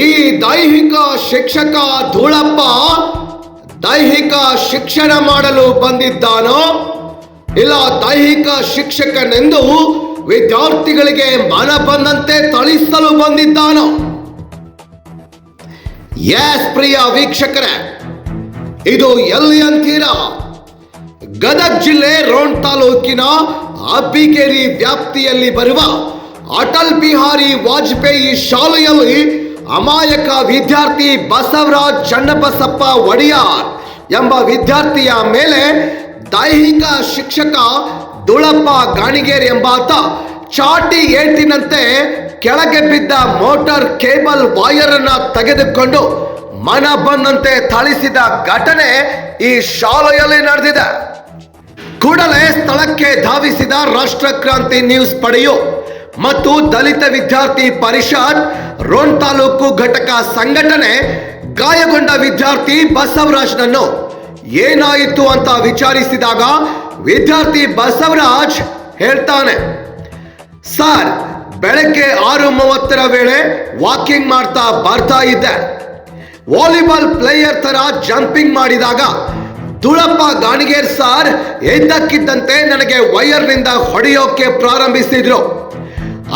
ಈ ದೈಹಿಕ ಶಿಕ್ಷಕ ಧೂಳಪ್ಪ ದೈಹಿಕ ಶಿಕ್ಷಣ ಮಾಡಲು ಬಂದಿದ್ದಾನೋ? ಇಲ್ಲ ದೈಹಿಕ ಶಿಕ್ಷಕನೆಂದು ವಿದ್ಯಾರ್ಥಿಗಳಿಗೆ ಮನ ಬಂದಂತೆ ತಳಿಸಲು ಬಂದಿದ್ದಾನೋ? ಎಸ್ ಪ್ರಿಯ ವೀಕ್ಷಕರೇ, ಇದು ಎಲ್ಲಿ ಅಂತೀರಾ? ಗದಗ ಜಿಲ್ಲೆ ರೋಣ್ ತಾಲೂಕಿನ ಅಬ್ಬಿಗೇರಿ ವ್ಯಾಪ್ತಿಯಲ್ಲಿ ಬರುವ ಅಟಲ್ ಬಿಹಾರಿ ವಾಜಪೇಯಿ ಶಾಲೆಯಲ್ಲಿ ಅಮಾಯಕ ವಿದ್ಯಾರ್ಥಿ ಬಸವರಾಜ್ ಚನ್ನಬಸಪ್ಪ ಒಡೆಯಾರ್ ಎಂಬ ವಿದ್ಯಾರ್ಥಿಯ ಮೇಲೆ ದೈಹಿಕ ಶಿಕ್ಷಕ ದುಳಪ್ಪ ಗಾಣಿಗೇರ್ ಎಂಬಾತ ಚಾಟಿ ಏಟಿನಂತೆ ಕೆಳಗೆ ಬಿದ್ದ ಮೋಟಾರ್ ಕೇಬಲ್ ವೈರ್ ಅನ್ನ ತೆಗೆದುಕೊಂಡು ಮನ ಬಂದಂತೆ ಥಳಿಸಿದ ಘಟನೆ ಈ ಶಾಲೆಯಲ್ಲಿ ನಡೆದಿದೆ. ಕೂಡಲೇ ಸ್ಥಳಕ್ಕೆ ಧಾವಿಸಿದ ರಾಷ್ಟ್ರಕ್ರಾಂತಿ ನ್ಯೂಸ್ ಪಡೆಯು ಮತ್ತು ದಲಿತ ವಿದ್ಯಾರ್ಥಿ ಪರಿಷತ್ ರೋಣ ತಾಲೂಕು ಘಟಕ ಸಂಘಟನೆ ಗಾಯಗೊಂಡ ವಿದ್ಯಾರ್ಥಿ ಬಸವರಾಜ್ನನ್ನು ಏನಾಯಿತು ಅಂತ ವಿಚಾರಿಸಿದಾಗ ವಿದ್ಯಾರ್ಥಿ ಬಸವರಾಜ್ ಹೇಳ್ತಾನೆ, ಸರ್, ಬೆಳಗ್ಗೆ ಆರು ಮೂವತ್ತರ ವೇಳೆ ವಾಕಿಂಗ್ ಮಾಡ್ತಾ ಬರ್ತಾ ಇದ್ದೆ. ವಾಲಿಬಾಲ್ ಪ್ಲೇಯರ್ ತರ ಜಂಪಿಂಗ್ ಮಾಡಿದಾಗ ದುಳಪ್ಪ ಗಾಣಿಗೇರ್ ಸಾರ್ ಎದ್ದಕ್ಕಿದ್ದಂತೆ ನನಗೆ ವೈರ್ನಿಂದ ಹೊಡೆಯೋಕೆ ಪ್ರಾರಂಭಿಸಿದ್ರು.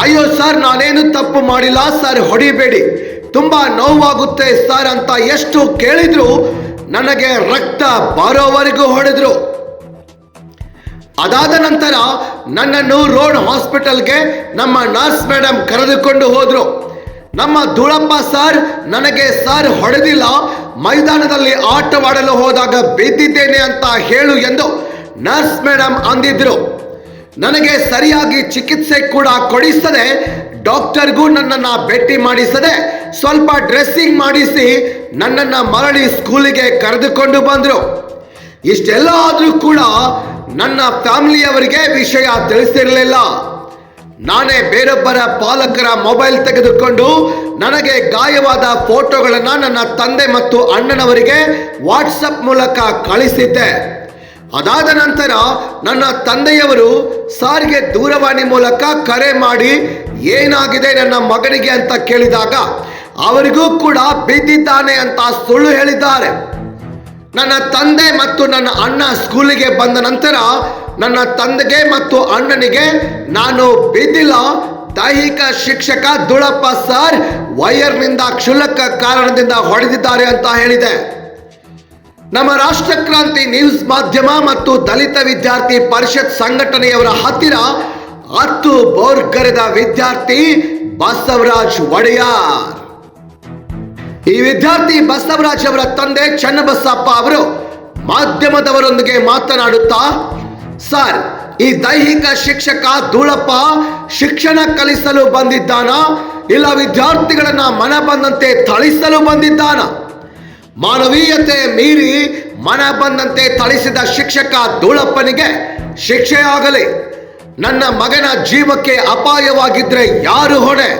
ಅಯ್ಯೋ ಸರ್, ನಾನೇನು ತಪ್ಪು ಮಾಡಿಲ್ಲ ಸರ್, ಹೊಡಿಬೇಡಿ. ತುಂಬಾ ನೋವಾಗುತ್ತೆ ಸರ್ ಅಂತ ಎಷ್ಟು ಕೇಳಿದ್ರು ನನಗೆ ರಕ್ತ ಬರೋವರೆಗೂ ಹೊಡೆದ್ರು. ಅದಾದ ನಂತರ ನನ್ನನ್ನು ರೋಡ್ ಹಾಸ್ಪಿಟಲ್ಗೆ ನಮ್ಮ ನರ್ಸ್ ಮೇಡಮ್ ಕರೆದುಕೊಂಡು ಹೋದ್ರು. ನಮ್ಮ ಧೂಳಪ್ಪ ಸರ್, ನನಗೆ ಸರ್ ಹೊಡೆದಿಲ್ಲ, ಮೈದಾನದಲ್ಲಿ ಆಟವಾಡಲು ಹೋದಾಗ ಬಿದ್ದಿದ್ದೇನೆ ಅಂತ ಹೇಳು ಎಂದು ನರ್ಸ್ ಮೇಡಮ್ ಅಂದಿದ್ರು. ನನಗೆ ಸರಿಯಾಗಿ ಚಿಕಿತ್ಸೆ ಕೂಡ ಕೊಡಿಸದೆ ಡಾಕ್ಟರ್ಗೂ ನನ್ನನ್ನು ಭೇಟಿ ಮಾಡಿಸದೆ ಸ್ವಲ್ಪ ಡ್ರೆಸ್ಸಿಂಗ್ ಮಾಡಿಸಿ ನನ್ನನ್ನು ಮರಳಿ ಸ್ಕೂಲಿಗೆ ಕರೆದುಕೊಂಡು ಬಂದರು. ಇಷ್ಟೆಲ್ಲ ಆದರೂ ಕೂಡ ನನ್ನ ಫ್ಯಾಮಿಲಿಯವರಿಗೆ ವಿಷಯ ತಿಳಿಸಿರಲಿಲ್ಲ. ನಾನೇ ಬೇರೊಬ್ಬರ ಪಾಲಕರ ಮೊಬೈಲ್ ತೆಗೆದುಕೊಂಡು ನನಗೆ ಗಾಯವಾದ ಫೋಟೋಗಳನ್ನು ನನ್ನ ತಂದೆ ಮತ್ತು ಅಣ್ಣನವರಿಗೆ ವಾಟ್ಸಪ್ ಮೂಲಕ ಕಳಿಸಿದ್ದೆ. ಅದಾದ ನಂತರ ನನ್ನ ತಂದೆಯವರು ಸಾರಿಗೆ ದೂರವಾಣಿ ಮೂಲಕ ಕರೆ ಮಾಡಿ, ಏನಾಗಿದೆ ನನ್ನ ಮಗನಿಗೆ ಅಂತ ಕೇಳಿದಾಗ, ಅವರಿಗೂ ಕೂಡ ಬಿದ್ದಿದ್ದಾನೆ ಅಂತ ಸುಳ್ಳು ಹೇಳಿದ್ದಾರೆ. ನನ್ನ ತಂದೆ ಮತ್ತು ನನ್ನ ಅಣ್ಣ ಸ್ಕೂಲಿಗೆ ಬಂದ ನಂತರ ನನ್ನ ತಂದೆಗೆ ಮತ್ತು ಅಣ್ಣನಿಗೆ ನಾನು ಬಿದ್ದಿಲ್ಲ. ದೈಹಿಕ ಶಿಕ್ಷಕ ದುಳಪ್ಪ ಸರ್ ವೈರ್ನಿಂದ ಕ್ಷುಲ್ಲಕ ಕಾರಣದಿಂದ ಹೊಡೆದಿದ್ದಾರೆ ಅಂತ ಹೇಳಿದೆ. ನಮ್ಮ ರಾಷ್ಟ್ರಕ್ರಾಂತಿ ನ್ಯೂಸ್ ಮಾಧ್ಯಮ ಮತ್ತು ದಲಿತ ವಿದ್ಯಾರ್ಥಿ ಪರಿಷತ್ ಸಂಘಟನೆಯವರ ಹತ್ತಿರ ಹತ್ತು ಬೋರ್ ಕರೆದ ವಿದ್ಯಾರ್ಥಿ ಬಸವರಾಜ್ ಒಡೆಯಾರ್. ಈ ವಿದ್ಯಾರ್ಥಿ ಬಸವರಾಜ್ ಅವರ ತಂದೆ ಚನ್ನಬಸಪ್ಪ ಅವರು ಮಾಧ್ಯಮದವರೊಂದಿಗೆ ಮಾತನಾಡುತ್ತಾ, ಸರ್, ಈ ದೈಹಿಕ ಶಿಕ್ಷಕ ಧೂಳಪ್ಪ ಶಿಕ್ಷಣ ಕಲಿಸಲು ಬಂದಿದ್ದಾನ? ಇಲ್ಲ ವಿದ್ಯಾರ್ಥಿಗಳನ್ನ ಮನ ಬಂದಂತೆ ಥಳಿಸಲು ಬಂದಿದ್ದಾನ? ಮಾನವೀಯತೆ ಮೀರಿ ಮನ ಬಂದಂತೆ ಥಳಿಸಿದ ಶಿಕ್ಷಕ ಧೂಳಪ್ಪನಿಗೆ ಶಿಕ್ಷೆಯಾಗಲಿ. ನನ್ನ ಮಗನ ಜೀವಕ್ಕೆ ಅಪಾಯವಾಗಿದ್ರೆ ಯಾರು ಹೊಣೆ?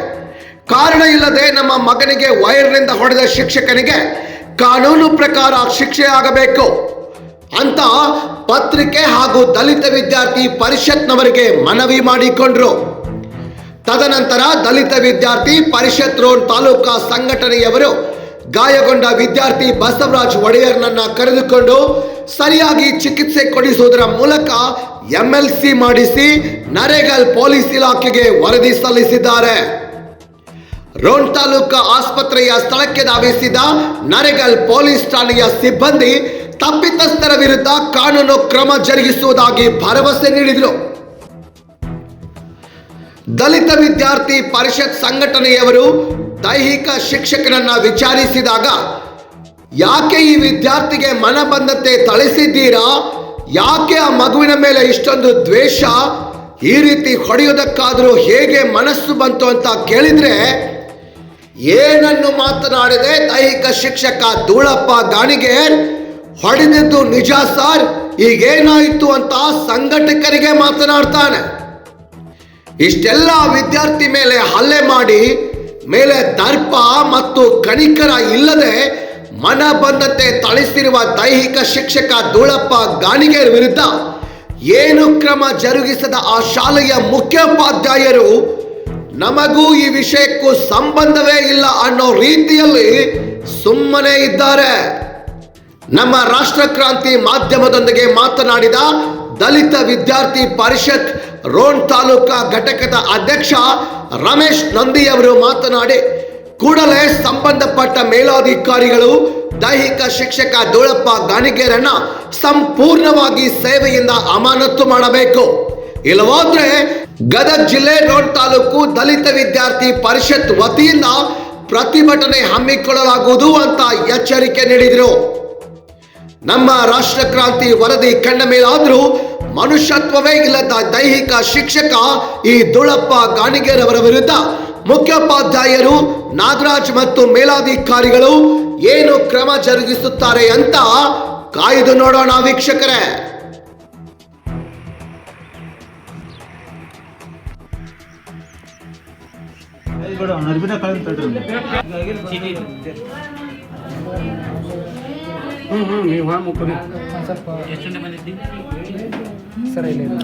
ಕಾರಣ ಇಲ್ಲದೆ ನಮ್ಮ ಮಗನಿಗೆ ವೈರ್ನಿಂದ ಹೊಡೆದ ಶಿಕ್ಷಕನಿಗೆ ಕಾನೂನು ಪ್ರಕಾರ ಶಿಕ್ಷೆಯಾಗಬೇಕು. ಅಂತ ಪತ್ರಿಕೆ ಹಾಗೂ ದಲಿತ ವಿದ್ಯಾರ್ಥಿ ಪರಿಷತ್ನವರಿಗೆ ಮನವಿ ಮಾಡಿಕೊಂಡ್ರು. ತದನಂತರ ದಲಿತ ವಿದ್ಯಾರ್ಥಿ ಪರಿಷತ್ ರೋಡ್ ತಾಲೂಕಾ ಸಂಘಟನೆಯವರು ಗಾಯಗೊಂಡ ವಿದ್ಯಾರ್ಥಿ ಬಸವರಾಜ್ ಒಡೆಯರ್ನನ್ನ ಕರೆದುಕೊಂಡು ಸರಿಯಾಗಿ ಚಿಕಿತ್ಸೆ ಕೊಡಿಸುವುದರ ಮೂಲಕ ಎಂಎಲ್ಸಿ ಮಾಡಿಸಿ ನರೇಗಲ್ ಪೊಲೀಸ್ ಇಲಾಖೆಗೆ ವರದಿ ಸಲ್ಲಿಸಿದ್ದಾರೆ. ರೋಣ್ ತಾಲೂಕು ಆಸ್ಪತ್ರೆಯ ಸ್ಥಳಕ್ಕೆ ಧಾವಿಸಿದ ನರೇಗಲ್ ಪೊಲೀಸ್ ಠಾಣೆಯ ಸಿಬ್ಬಂದಿ ತಪ್ಪಿತಸ್ಥರ ವಿರುದ್ಧ ಕಾನೂನು ಕ್ರಮ ಜರುಗಿಸುವುದಾಗಿ ಭರವಸೆ ನೀಡಿದರು. ದಲಿತ ವಿದ್ಯಾರ್ಥಿ ಪರಿಷತ್ ಸಂಘಟನೆಯವರು ದೈಹಿಕ ಶಿಕ್ಷಕರನ್ನ ವಿಚಾರಿಸಿದಾಗ, ಯಾಕೆ ಈ ವಿದ್ಯಾರ್ಥಿಗೆ ಮನ ಬಂದಂತೆ ಥಳಿಸಿದ್ದೀರಾ? ಯಾಕೆ ಆ ಮಗುವಿನ ಮೇಲೆ ಇಷ್ಟೊಂದು ದ್ವೇಷ? ಈ ರೀತಿ ಹೊಡೆಯುವುದಕ್ಕಾದರೂ ಹೇಗೆ ಮನಸ್ಸು ಬಂತು ಅಂತ ಕೇಳಿದ್ರೆ, ಏನನ್ನು ಮಾತನಾಡಿದೆ ದೈಹಿಕ ಶಿಕ್ಷಕ ಧೂಳಪ್ಪ ಗಾಣಿಗೆ, ಹೊಡೆದಿದ್ದು ನಿಜ ಸರ್, ಈಗೇನಾಯಿತು ಅಂತ ಸಂಘಟಕರಿಗೆ ಮಾತನಾಡ್ತಾನೆ. ಇಷ್ಟೆಲ್ಲ ವಿದ್ಯಾರ್ಥಿ ಮೇಲೆ ಹಲ್ಲೆ ಮಾಡಿ ಮೇಲೆ ದರ್ಪ ಮತ್ತು ಕಣಿಕರ ಇಲ್ಲದೆ ಮನ ಬಂದಂತೆ ಥಳಿಸಿರುವ ದೈಹಿಕ ಶಿಕ್ಷಕ ಧೂಳಪ್ಪ ಗಾಣಿಗೇರ್ ವಿರುದ್ಧ ಏನು ಕ್ರಮ ಜರುಗಿಸದ ಆ ಶಾಲೆಯ ಮುಖ್ಯೋಪಾಧ್ಯಾಯರು, ನಮಗೂ ಈ ವಿಷಯಕ್ಕೂ ಸಂಬಂಧವೇ ಇಲ್ಲ ಅನ್ನೋ ರೀತಿಯಲ್ಲಿ ಸುಮ್ಮನೆ ಇದ್ದಾರೆ. ನಮ್ಮ ರಾಷ್ಟ್ರ ಕ್ರಾಂತಿ ಮಾಧ್ಯಮದೊಂದಿಗೆ ಮಾತನಾಡಿದ ದಲಿತ ವಿದ್ಯಾರ್ಥಿ ಪರಿಷತ್ ರೋಣ ತಾಲೂಕಾ ಘಟಕದ ಅಧ್ಯಕ್ಷ ರಮೇಶ್ ನಂದಿಯವರು ಮಾತನಾಡಿ, ಕೂಡಲೇ ಸಂಬಂಧಪಟ್ಟ ಮೇಲಾಧಿಕಾರಿಗಳು, ದೈಹಿಕ ಶಿಕ್ಷಕ ದೋಳಪ್ಪ ಗಾಣಿಗೇರನ್ನ ಸಂಪೂರ್ಣವಾಗಿ ಸೇವೆಯಿಂದ ಅಮಾನತು ಮಾಡಬೇಕು. ಇಲ್ಲವಾದ್ರೆ ಗದಗ ಜಿಲ್ಲೆ ರೋಣ್ ತಾಲೂಕು ದಲಿತ ವಿದ್ಯಾರ್ಥಿ ಪರಿಷತ್ ವತಿಯಿಂದ ಪ್ರತಿಭಟನೆ ಹಮ್ಮಿಕೊಳ್ಳಲಾಗುವುದು ಅಂತ ಎಚ್ಚರಿಕೆ ನೀಡಿದರು. ನಮ್ಮ ರಾಷ್ಟ್ರ ಕ್ರಾಂತಿ ವರದಿ ಕಂಡ ಮೇಲಾದರೂ ಮನುಷ್ಯತ್ವವೇ ಇಲ್ಲದ ದೈಹಿಕ ಶಿಕ್ಷಕ ಈ ದುಳಪ್ಪ ಗಾಣಿಗೇರವರ ವಿರುದ್ಧ ಮುಖ್ಯೋಪಾಧ್ಯಾಯರು ನಾಗರಾಜ್ ಮತ್ತು ಮೇಲಾಧಿಕಾರಿಗಳು ಏನು ಕ್ರಮ ಜರುಗಿಸುತ್ತಾರೆ ಅಂತ ಕಾಯ್ದು ನೋಡೋಣ ವೀಕ್ಷಕರೇ. ಹ್ಞೂ ಹ್ಞೂ ನೀವು ಸರ್ ಇಲ್ಲ ಇಲ್ಲ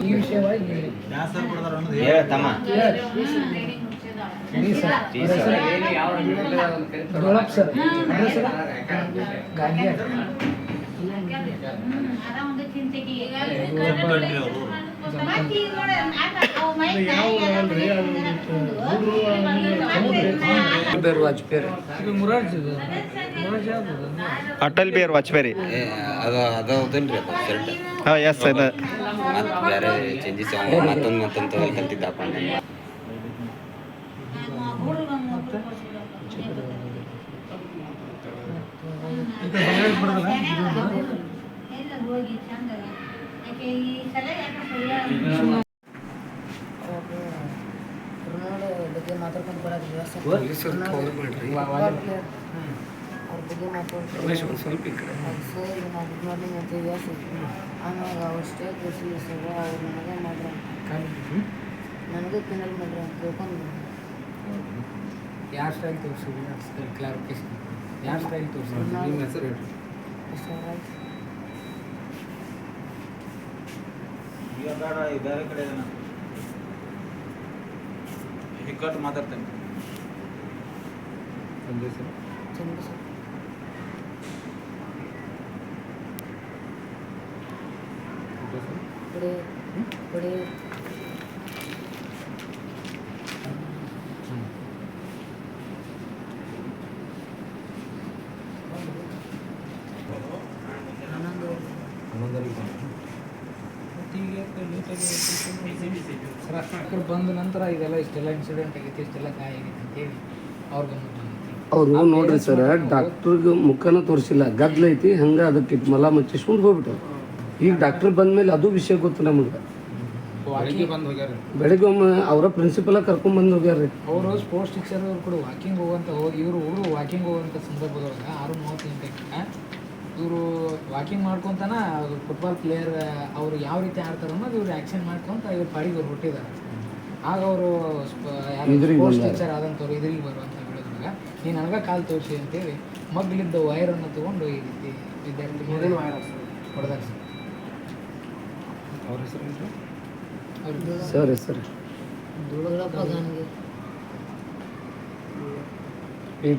ಈ ವಿಷಯವಾಗಿ ತಮ್ಮ. ಬೇರು ವಾಜಪೇಯಿ. ಅಟಲ್ ಬಿಹಾರ್ ವಾಜಪೇಯಿ. ಅದು ಅದು ಹೌದಲ್ರಿ ಅದು ಶರ್ಟ್ ಹಾಂ ಎಸ್ ಅದ ಮತ್ತೆ ಬೇರೆ ಚೇಂಜಸ್ ಮತ್ತೊಂದು ಮತ್ತೊಂದು ಕಲ್ತಿದ್ದಪ್ಪ ಅಂತ ಬಗ್ಗೆ ಮಾತಾಡ್ಕೊಂಡು ಬರೋದು ಅವ್ರ ಬಗ್ಗೆ ಸರ್ ಕೊಡಿಸಿಲ್ಲ ಸರ್ ಅವ್ರು ನನಗೆ ನನಗೆ ಮಾಡ್ರೆ. ತಿಳ್ಕೊಂಡು ಸ್ಟೈಲ್ ತೋರಿಸಿದ್ರು ಕ್ಲಾರಿಫಿಕೇಶನ್ ಯಾವ ಸ್ಟೈಲ್ ತೋರಿಸಿದ್ರಿ ನಿಮ್ಮ ಹೆಸರು ಹೇಳ್ರಿ ಸರ್ ಆಯ್ತು ಈಗ ಬೇಡ ಈ ಬೇರೆ ಕಡೆ ಇದನ್ನ ಹಿಕ್ಕಟ್ಟು ಮಾತಾಡ್ತೇನೆ ಸಂಜಯ್ ಸರ್ ಚಂದ ಸರ್ ಕೊಡಿ ಕೊಡಿ ಹನ್ನೊಂದು ಸರ್ ಅಷ್ಟು ಬಂದ ನಂತರ ಇದೆಲ್ಲ ಇಷ್ಟೆಲ್ಲ ಇನ್ಸಿಡೆಂಟ್ ಆಗೈತಿ ಇಷ್ಟೆಲ್ಲ ಗಾಯ ಆಗೈತಿ ಅಂತೇಳಿ ಅವ್ರ ಗಮನ ಅವ್ರು ನೋಡ್ರಿ ಸರ್ ಡಾಕ್ಟ್ರಿಗೆ ಮುಖನ ತೋರಿಸಿಲ್ಲ ಗದ್ಲೈತಿ ಹಂಗೆ ಅದಕ್ಕೆ ಮಲ ಮುಚ್ಚಿಸ್ಕೊಂಡು ಹೋಗ್ಬಿಟ್ರು. ಈಗ ಡಾಕ್ಟ್ರ್ ಬಂದ್ಮೇಲೆ ಅದು ವಿಷಯ ಗೊತ್ತು ನಮಗೆ. ಬೆಳಿಗ್ಗೆ ಬಂದು ಹೋಗ್ಯಾರ ಬೆಳಗ್ಗೆ ಒಮ್ಮೆ ಅವರ ಪ್ರಿನ್ಸಿಪಲ್ ಕರ್ಕೊಂಡ್ ಬಂದ್ ಹೋಗ್ಯಾರ್ರಿ. ಅವರು ಸ್ಪೋರ್ಟ್ಸ್ ಟೀಚರ್ ಅವ್ರು ಕೂಡ ವಾಕಿಂಗ್ ಹೋಗುವಂತ ಹೋಗಿ ಇವರು ಹುಡುಗರು ವಾಕಿಂಗ್ ಹೋಗುವಂಥ ಸಂದರ್ಭದೊಳಗೆ ಆರು ಮೂವತ್ತೆಂಟಕ್ಕೆ ಇವರು ವಾಕಿಂಗ್ ಮಾಡ್ಕೊಂತಾನ ಫುಟ್ಬಾಲ್ ಪ್ಲೇಯರ್ ಅವ್ರು ಯಾವ ರೀತಿ ಆಡ್ತಾರೆ ಅನ್ನೋದು ಇವ್ರು ಆ್ಯಕ್ಷನ್ ಮಾಡ್ಕೊಂತ ಇವ್ರ ಪಾಡಿಗೆ ಅವ್ರು ಹುಟ್ಟಿದ್ದಾರೆ ಆಗ ಅವರು ಸ್ಪೋರ್ಟ್ಸ್ ಟೀಚರ್ ಆದಂಥವ್ರು ಇದ್ರಿಗೆ ಬರುವಂತ ಹೇಳಿದಾಗ ನೀನು ನನಗೆ ಕಾಲು ತೋರಿಸಿ ಅಂತೇಳಿ ಮಗ್ಲಿದ್ದ ವೈರನ್ನು ತಗೊಂಡು ಈ ರೀತಿ ವಿದ್ಯಾರ್ಥಿ ಮೇಲೆ ಹೊಡೆದಾರ ಸರ್. ಅವ್ರ ಹೆಸರು ಏನು ಸರ್? ಸರಿ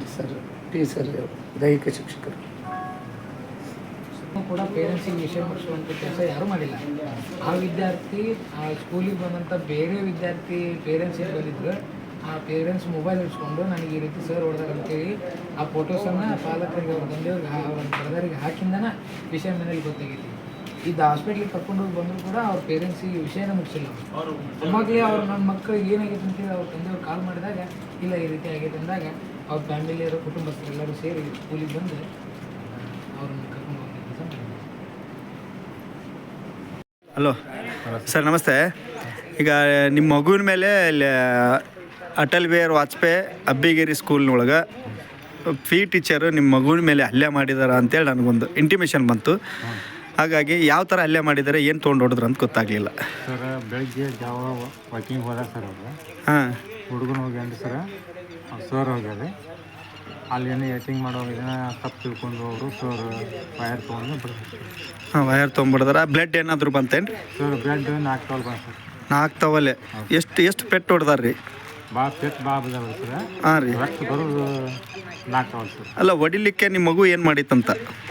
ಸರ್ ಟಿ ಸರ್ ದೈಹಿಕ ಶಿಕ್ಷಕರು. ಕೂಡ ಪೇರೆಂಟ್ಸಿಗೆ ವಿಷಯ ಮುಟ್ಟಿಸುವಂಥ ಕೆಲಸ ಯಾರೂ ಮಾಡಿಲ್ಲ. ಆ ವಿದ್ಯಾರ್ಥಿ, ಆ ಸ್ಕೂಲಿಗೆ ಬಂದಂಥ ಬೇರೆ ವಿದ್ಯಾರ್ಥಿ ಪೇರೆಂಟ್ಸಿಗೆ ಬಂದಿದ್ರು. ಆ ಪೇರೆಂಟ್ಸ್ ಮೊಬೈಲ್ ಇಟ್ಕೊಂಡು ನನಗೆ ಈ ರೀತಿ ಸರ್ ಹೊಡೆದಾರ ಅಂತೇಳಿ ಆ ಫೋಟೋಸನ್ನು ಪಾಲಕರಿಗೆ, ಅವ್ರ ತಂದೆಯವ್ರಿಗೆ ಅವ್ರ ಬ್ರದರಿಗೆ ಹಾಕಿಂದನ ವಿಷಯ ಮನೇಲಿ ಗೊತ್ತಾಗೈತಿ. ಇದು ಹಾಸ್ಪಿಟ್ಲಿಗೆ ಕರ್ಕೊಂಡು ಹೋಗಿ ಬಂದರೂ ಕೂಡ ಅವ್ರ ಪೇರೆಂಟ್ಸಿಗೆ ವಿಷಯನ ಮುಗಿಸಿಲ್ಲ. ಅವಾಗಲೇ ಅವ್ರು ನನ್ನ ಮಕ್ಕಳಿಗೆ ಏನಾಗೈತೆ ಅಂತೇಳಿ ಅವ್ರ ತಂದೆಯವ್ರು ಕಾಲ್ ಮಾಡಿದಾಗ, ಇಲ್ಲ ಈ ರೀತಿ ಆಗೈತೆ ಅಂದಾಗ, ಅವ್ರ ಫ್ಯಾಮಿಲಿಯವರು ಕುಟುಂಬಸ್ಥರೆಲ್ಲರೂ ಸೇರಿ ಸ್ಕೂಲಿಗೆ ಬಂದು ಅವ್ರನ್ನ ಕರ್ಕೊಂಡು ಹೋಗಿ ಕೆಲಸ ಮಾಡಿದ್ರು ಹಲೋ ಸರ್ ನಮಸ್ತೆ. ಈಗ ನಿಮ್ಮ ಮಗುವಿನ ಮೇಲೆ ಇಲ್ಲಿ ಅಟಲ್ ಬಿಹಾರ್ ವಾಜಪೇಯಿ ಅಬ್ಬಿಗೇರಿ ಸ್ಕೂಲ್ನೊಳಗೆ ಪಿ ಟೀಚರು ನಿಮ್ಮ ಮಗುವಿನ ಮೇಲೆ ಹಲ್ಲೆ ಮಾಡಿದಾರ ಅಂತೇಳಿ ನನಗೊಂದು ಇಂಟಿಮೇಷನ್ ಬಂತು. ಹಾಗಾಗಿ ಯಾವ ಥರ ಹಲ್ಲೆ ಮಾಡಿದ್ದಾರೆ ಏನು ತೊಗೊಂಡು ಹೊಡೆದ್ರು ಅಂತ ಗೊತ್ತಾಗಲಿಲ್ಲ. ಸರ್ ಬೆಳಗ್ಗೆ ಜಾವ ವಾಕಿಂಗ್ ಹೋದ ಸರ್ ಅವರು. ಹಾಂ. ಹುಡುಗನ ಹೋಗ್ಯಾನ್ರಿ ಸರ್. ಸರ್ ಹೋಗ್ಯಾರ ಅಲ್ಲಿ ಏನು ಏಟಿಂಗ್ ಮಾಡೋ ಏನೋ ತಪ್ಪು ತಿಳ್ಕೊಂಡು ಅವರು ಸರ್ ವೈರ್ ತೊಗೊಂಡು ಬಿಡ್ತಾರೆ. ಹಾಂ ವೈರ್ ತೊಗೊಂಡ್ಬಿಡ್ದಾರ ಬ್ಲಡ್ ಏನಾದರೂ ಬಂತೇನು ಸರ್ ಬ್ಲಡ್ ನಾಲ್ಕು ತೊಗೊಳ್ ಬಂದು ಸರ್ ನಾಲ್ಕು ತವಲೆ ಎಷ್ಟು ಎಷ್ಟು ಪೆಟ್ಟು ಹೊಡ್ದಾರ ರೀ ಭಾಳ ಪೆಟ್ ಭಾಳ ಬಿದ್ದಾವೆ ಸರ್ ಹಾಂ ರೀ. ರಕ್ತ ಬರೋದು ನಾಲ್ಕು ತೊಗೊಳ್ ಸರ್ ಅಲ್ಲ ಹೊಡಿಲಿಕ್ಕೆ ನಿಮ್ಮ ಮಗು ಏನು ಮಾಡಿತ್ತಂತ?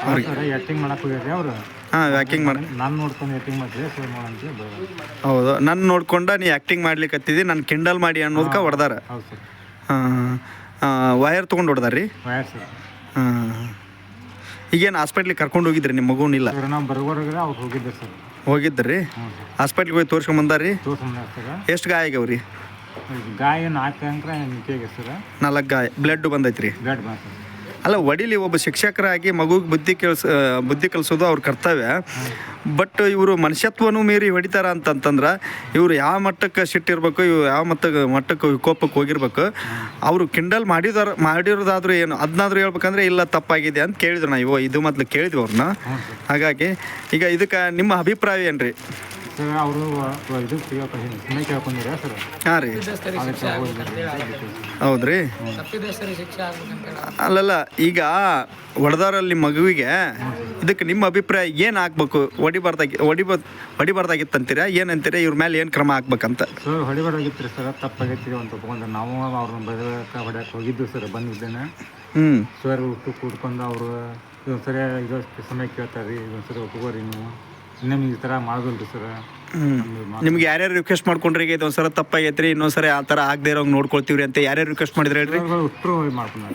ಅವ್ರಿಗೆ. ಸರ್ ಎಡಿಟಿಂಗ್ ಮಾಡಕ್ಕೆ ಹೋಗಿದ್ರಿ ಅವರು. ಹಾಂ ವ್ಯಾಕಿಂಗ್ ಮಾಡಿ ನಾನು ನೋಡ್ಕೊಂಡು ಎಟಿಂಗ್ ಮಾಡಿದ್ರೆ ಸರ್ ಮಾಡಂತ ಹೌದು. ನನ್ನ ನೋಡ್ಕೊಂಡು ನೀ ಆ್ಯಕ್ಟಿಂಗ್ ಮಾಡ್ಲಿಕ್ಕೆ ನಾನು ಕಿಂಡಲ್ ಮಾಡಿ ಅನ್ನೋದಕ್ಕೆ ಹೊಡೆದಾರ. ಹೌದು ಸರ್ ಹಾಂ. ವಯರ್ ತೊಗೊಂಡು ಹೊಡ್ದಾರ ರೀ? ಹಾಂ ಈಗೇನು ಹಾಸ್ಪಿಟ್ಲಿಗೆ ಕರ್ಕೊಂಡು ಹೋಗಿದ್ರಿ ನಿಮ್ಮ ಮಗುನಿಲ್ಲ ಇಲ್ಲ? ನಾವು ಬರೋವರೆಗೆ ಅವ್ರು ಹೋಗಿದ್ದೆ ಸರ್. ಹೋಗಿದ್ರಿ? ಹಾಸ್ಪಿಟ್ಲಿಗೆ ಹೋಗಿ ತೋರ್ಸ್ಕೊಂಬಂದಾರಿ ರೀ? ಸರ್. ಎಷ್ಟು ಗಾಯ ಆಗ್ಯಾವ ರೀ? ಗಾಯ ನಾಲ್ಕು ಅಂಕ್ರ ನಿಂತಿಗೆ ಸರ್? ನಾಲ್ಕು ಗಾಯ. ಬ್ಲಡ್ ಬಂದೈತ್ರಿ? ರೀ ಬ್ಲಡ್ ಬಂತು ಅಲ್ಲ ಒಡಿಲಿ ಒಬ್ಬ ಶಿಕ್ಷಕರಾಗಿ ಮಗುಗೆ ಬುದ್ಧಿ ಕೇಳಿಸ್ ಬುದ್ಧಿ ಕಲಿಸೋದು ಅವ್ರ ಕರ್ತವ್ಯ. ಬಟ್ ಇವರು ಮನುಷ್ಯತ್ವನೂ ಮೀರಿ ಹೊಡಿತಾರ ಅಂತಂತಂದ್ರೆ ಇವರು ಯಾವ ಮಟ್ಟಕ್ಕೆ ಸಿಟ್ಟಿರ್ಬೇಕು ಇವು ಯಾವ ಮಟ್ಟಕ್ಕೆ ಮಟ್ಟಕ್ಕೆ ವಿಕೋಪಕ್ಕೆ ಹೋಗಿರ್ಬೇಕು ಅವರು ಕಿಂಡಲ್ ಮಾಡಿದಾರ ಮಾಡಿರೋದಾದ್ರೂ ಏನು ಅದನ್ನಾದ್ರೂ ಹೇಳ್ಬೇಕಂದ್ರೆ ಇಲ್ಲ ತಪ್ಪಾಗಿದೆ ಅಂತ ಕೇಳಿದ್ರು ನಾವು. ಇದು ಮೊದಲು ಕೇಳಿದ್ವಿ ಅವ್ರನ್ನ ಹಾಗಾಗಿ ಈಗ ಇದಕ್ಕೆ ನಿಮ್ಮ ಅಭಿಪ್ರಾಯ ಏನು ರೀ ಸರ್ ಅವರು ಇದು ಸುಮ್ಮನೆ ಕೇಳ್ಕೊಂಡಿರ ಸರ್? ಹಾಂ ರೀ. ಹೌದ್ರಿ. ಅಲ್ಲಲ್ಲ ಈಗ ಹೊಡೆದಾರಲ್ಲಿ ಮಗುವಿಗೆ ಇದಕ್ಕೆ ನಿಮ್ಮ ಅಭಿಪ್ರಾಯ ಏನು ಹಾಕ್ಬೇಕು ಹೊಡಿಬಾರ್ದಾಗಿ ಹೊಡಿಬ ಹೊಡಿಬಾರ್ದಾಗಿತ್ತಂತೀರಾ? ಏನಂತೀರಾ? ಇವ್ರ ಮೇಲೆ ಏನು ಕ್ರಮ ಹಾಕ್ಬೇಕಂತ ಸರ್ ಹೊಡಿಬಾರ್ದಾಗಿತ್ತು ರೀ ಸರ್. ತಪ್ಪಾಗೈತಿ ಅಂತ ಒಪ್ಕೊಂಡು. ನಾವು ಅವ್ರನ್ನ ಬದಲಕ್ಕೆ ಹೊಡ್ಯಕ್ಕೆ ಹೋಗಿದ್ದು ಸರ್ ಬಂದಿದ್ದೇನೆ. ಹ್ಞೂ ಸರ್ ಹುಟ್ಟು ಕೂಡ್ಕೊಂಡು ಅವರು ಇದೊಂದು ಸರಿ ಇದಷ್ಟು ಸಮಯ ಕೇಳ್ತಾರೆ ರೀ ಇದೊಂದು ಸರಿ ಒಪ್ಕೋರಿ ನೀವು. ಈ ಥರ ಮಾಡೋದಿಲ್ಲ ಸರ್? ನಿಮ್ಗೆ ಯಾರ್ಯಾರು ರಿಕ್ವೆಸ್ಟ್ ಮಾಡ್ಕೊಂಡ್ರಿ ಈಗ ಇದೊಂದ್ಸಲ ತಪ್ಪಾಗೈತ್ರಿ ಇನ್ನೊಂದ್ಸರಿ ಆ ಥರ ಆಗದೆ ಇರೋಂಗೆ ನೋಡ್ಕೊಳ್ತೀವ್ರಿ ಅಂತ ಯಾರ್ಯಾರು ರಿಕ್ವೆಸ್ಟ್ ಮಾಡಿದ್ರೆ ಹೇಳ್ರಿ?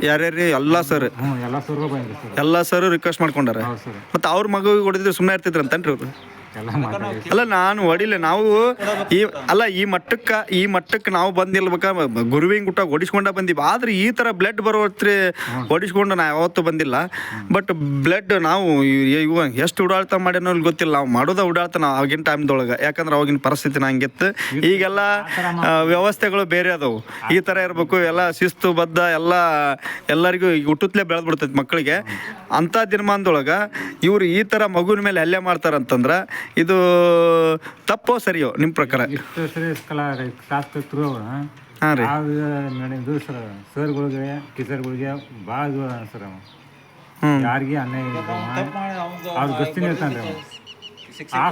ಯಾರ್ಯಾರು ಎಲ್ಲ ಸರ್ ಹ್ಞೂ ಎಲ್ಲ ಬಂದಿರಿ ಸರ್. ಎಲ್ಲ ಸರ್ ರಿಕ್ವೆಸ್ಟ್ ಮಾಡ್ಕೊಂಡಾರ. ಹೌದು ಸರ್. ಮತ್ತು ಅವ್ರ ಮಗುವಿಗೆ ಹೊಡೆದಿದ್ರೆ ಸುಮ್ಮನೆ ಇರ್ತಿದ್ರಂತನ್ರಿ ಅವ್ರು? ಅಲ್ಲ ನಾನು ಹೊಡಿಲ್ಲ ನಾವು ಈ ಅಲ್ಲ ಈ ಮಟ್ಟಕ್ಕೆ ಈ ಮಟ್ಟಕ್ಕೆ ನಾವು ಬಂದಿಲ್ಬೇಕ? ಗುರುವಿನ ಗುಟ್ಟ ಹೊಡಿಸ್ಕೊಂಡ ಬಂದೀವಿ. ಆದ್ರೆ ಈ ಥರ ಬ್ಲಡ್ ಬರೋ ಹೊತ್ರಿ ಹೊಡಿಸ್ಕೊಂಡು ನಾ ಯಾವತ್ತೂ ಬಂದಿಲ್ಲ. ಬಟ್ ಬ್ಲಡ್ ನಾವು ಇವ್- ಎಷ್ಟು ಉಡಾಳ್ತ ಮಾಡ್ಯಾನೋ ಅನ್ನೋ ಗೊತ್ತಿಲ್ಲ. ನಾವು ಮಾಡೋದ ಉಡಾಳ್ತ ನಾವು ಆಗಿನ ಟೈಮ್ದೊಳಗೆ ಯಾಕಂದ್ರೆ ಅವಾಗಿನ ಪರಿಸ್ಥಿತಿ ನಂಗಿತ್ತು ಈಗೆಲ್ಲ ವ್ಯವಸ್ಥೆಗಳು ಬೇರೆ ಅದಾವು. ಈ ಥರ ಇರಬೇಕು ಎಲ್ಲ ಶಿಸ್ತು ಬದ್ಧ ಎಲ್ಲ ಎಲ್ಲರಿಗೂ ಹುಟ್ಟುತ್ತಲೇ ಬೆಳೆದು ಬಿಡ್ತೈತಿ ಮಕ್ಕಳಿಗೆ. ಅಂಥ ದಿನಮಾನದೊಳಗೆ ಇವರು ಈ ಥರ ಮಗುವಿನ ಮೇಲೆ ಹಲ್ಲೆ ಮಾಡ್ತಾರಂತಂದ್ರೆ ಇದು ತಪ್ಪೋ ಸರಿಯೋ ನಿಮ್ಮ ಪ್ರಕಾರ? ಇಷ್ಟು ಸರಿ ಕಲಾ ಅವರು ಹಾಂ ರೀ. ಇದು ಸರ್ ಸರ್ಗಳಿಗೆ ಟೀಚರ್ಗಳಿಗೆ ಭಾಳ ಇದು ಸರ್ ಅವ. ಯಾರಿಗೆ ಅನ್ಯಾಯ. ಅವ್ರ ಗಸ್ತಿನ ಇರ್ತಾನೆ ರೀ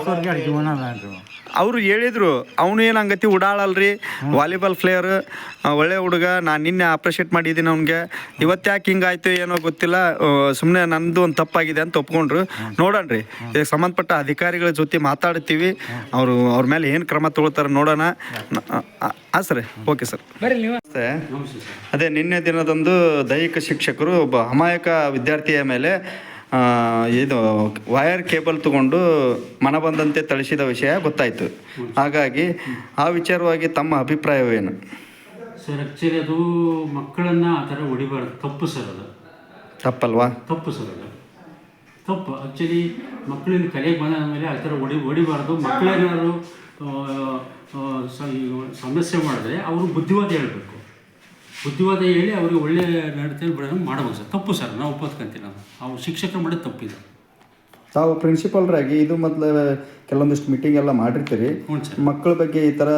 ಅವ್ರ ಜೀವನ ಹೇಳಿದ್ರು ಅವನು ಏನು ಹಂಗತಿ ಉಡಾಳಲ್ರಿ? ವಾಲಿಬಾಲ್ ಪ್ಲೇಯರ್ ಒಳ್ಳೆ ಹುಡುಗ ನಾನು ನಿನ್ನೆ ಅಪ್ರಿಷಿಯೇಟ್ ಮಾಡಿದ್ದೀನಿ ಅವ್ನಿಗೆ. ಇವತ್ತು ಯಾಕೆ ಹಿಂಗಾಯ್ತು ಏನೋ ಗೊತ್ತಿಲ್ಲ ಸುಮ್ಮನೆ ನಂದು ಒಂದು ತಪ್ಪಾಗಿದೆ ಅಂತ ಒಪ್ಕೊಂಡ್ರು. ನೋಡೋಣ್ರಿ ಇದಕ್ಕೆ ಸಂಬಂಧಪಟ್ಟ ಅಧಿಕಾರಿಗಳ ಜೊತೆ ಮಾತಾಡ್ತೀವಿ. ಅವರು ಅವ್ರ ಮೇಲೆ ಏನು ಕ್ರಮ ತಗೊಳ್ತಾರೆ ನೋಡೋಣ. ಹಾಂ ಸರ್ ಓಕೆ ಸರ್. ಬರ್ರಿ ನೀವು. ನಮಸ್ತೆ. ಅದೇ ನಿನ್ನೆ ದಿನದಂದು ದೈಹಿಕ ಶಿಕ್ಷಕರು ಒಬ್ಬ ಅಮಾಯಕ ವಿದ್ಯಾರ್ಥಿಯ ಮೇಲೆ ಇದು ವಯರ್ ಕೇಬಲ್ ತಗೊಂಡು ಮನ ಬಂದಂತೆ ತಳಿಸಿದ ವಿಷಯ ಗೊತ್ತಾಯಿತು. ಹಾಗಾಗಿ ಆ ವಿಚಾರವಾಗಿ ತಮ್ಮ ಅಭಿಪ್ರಾಯವೇನು? ಸರ್ ಆ್ಯಕ್ಚುಲಿ ಅದು ಮಕ್ಕಳನ್ನು ಆ ಥರ ಹೊಡಿಬಾರ್ದು. ತಪ್ಪು ಸರ್ ಅದು. ತಪ್ಪಲ್ವಾ? ತಪ್ಪು ಸರ್ ಅದು. ತಪ್ಪು. ಆ್ಯಕ್ಚುಲಿ ಮಕ್ಕಳಿಂದ ಕಲೆಗೆ ಬಂದ ಮೇಲೆ ಆ ಥರ ಹೊಡಿ ಹೊಡಿಬಾರ್ದು. ಮಕ್ಕಳೇನಾದ್ರು ಸಮಸ್ಯೆ ಮಾಡಿದ್ರೆ ಅವರು ಬುದ್ಧಿವಾದ ಹೇಳಬೇಕು ಬುದ್ಧಿವಾದ ಹೇಳಿ ಅವ್ರಿಗೆ ಒಳ್ಳೆಯ ನಡತೆಯಲ್ಲಿ ಬಿಡೋದು ಮಾಡಬಹುದು ಸರ್. ತಪ್ಪು ಸರ್ ನಾವು ಒಪ್ಪತ್ಕೊಂತೀವಿ ನಾವು ಅವ್ರು ಶಿಕ್ಷಕರು ಮಾಡೋದು ತಪ್ಪಿದೆ. ತಾವು ಪ್ರಿನ್ಸಿಪಲ್ರಾಗಿ ಇದು ಮೊದಲು ಕೆಲವೊಂದಿಷ್ಟು ಮೀಟಿಂಗ್ ಎಲ್ಲ ಮಾಡಿರ್ತೀರಿ. ಮಕ್ಕಳ ಬಗ್ಗೆ ಈ ಥರ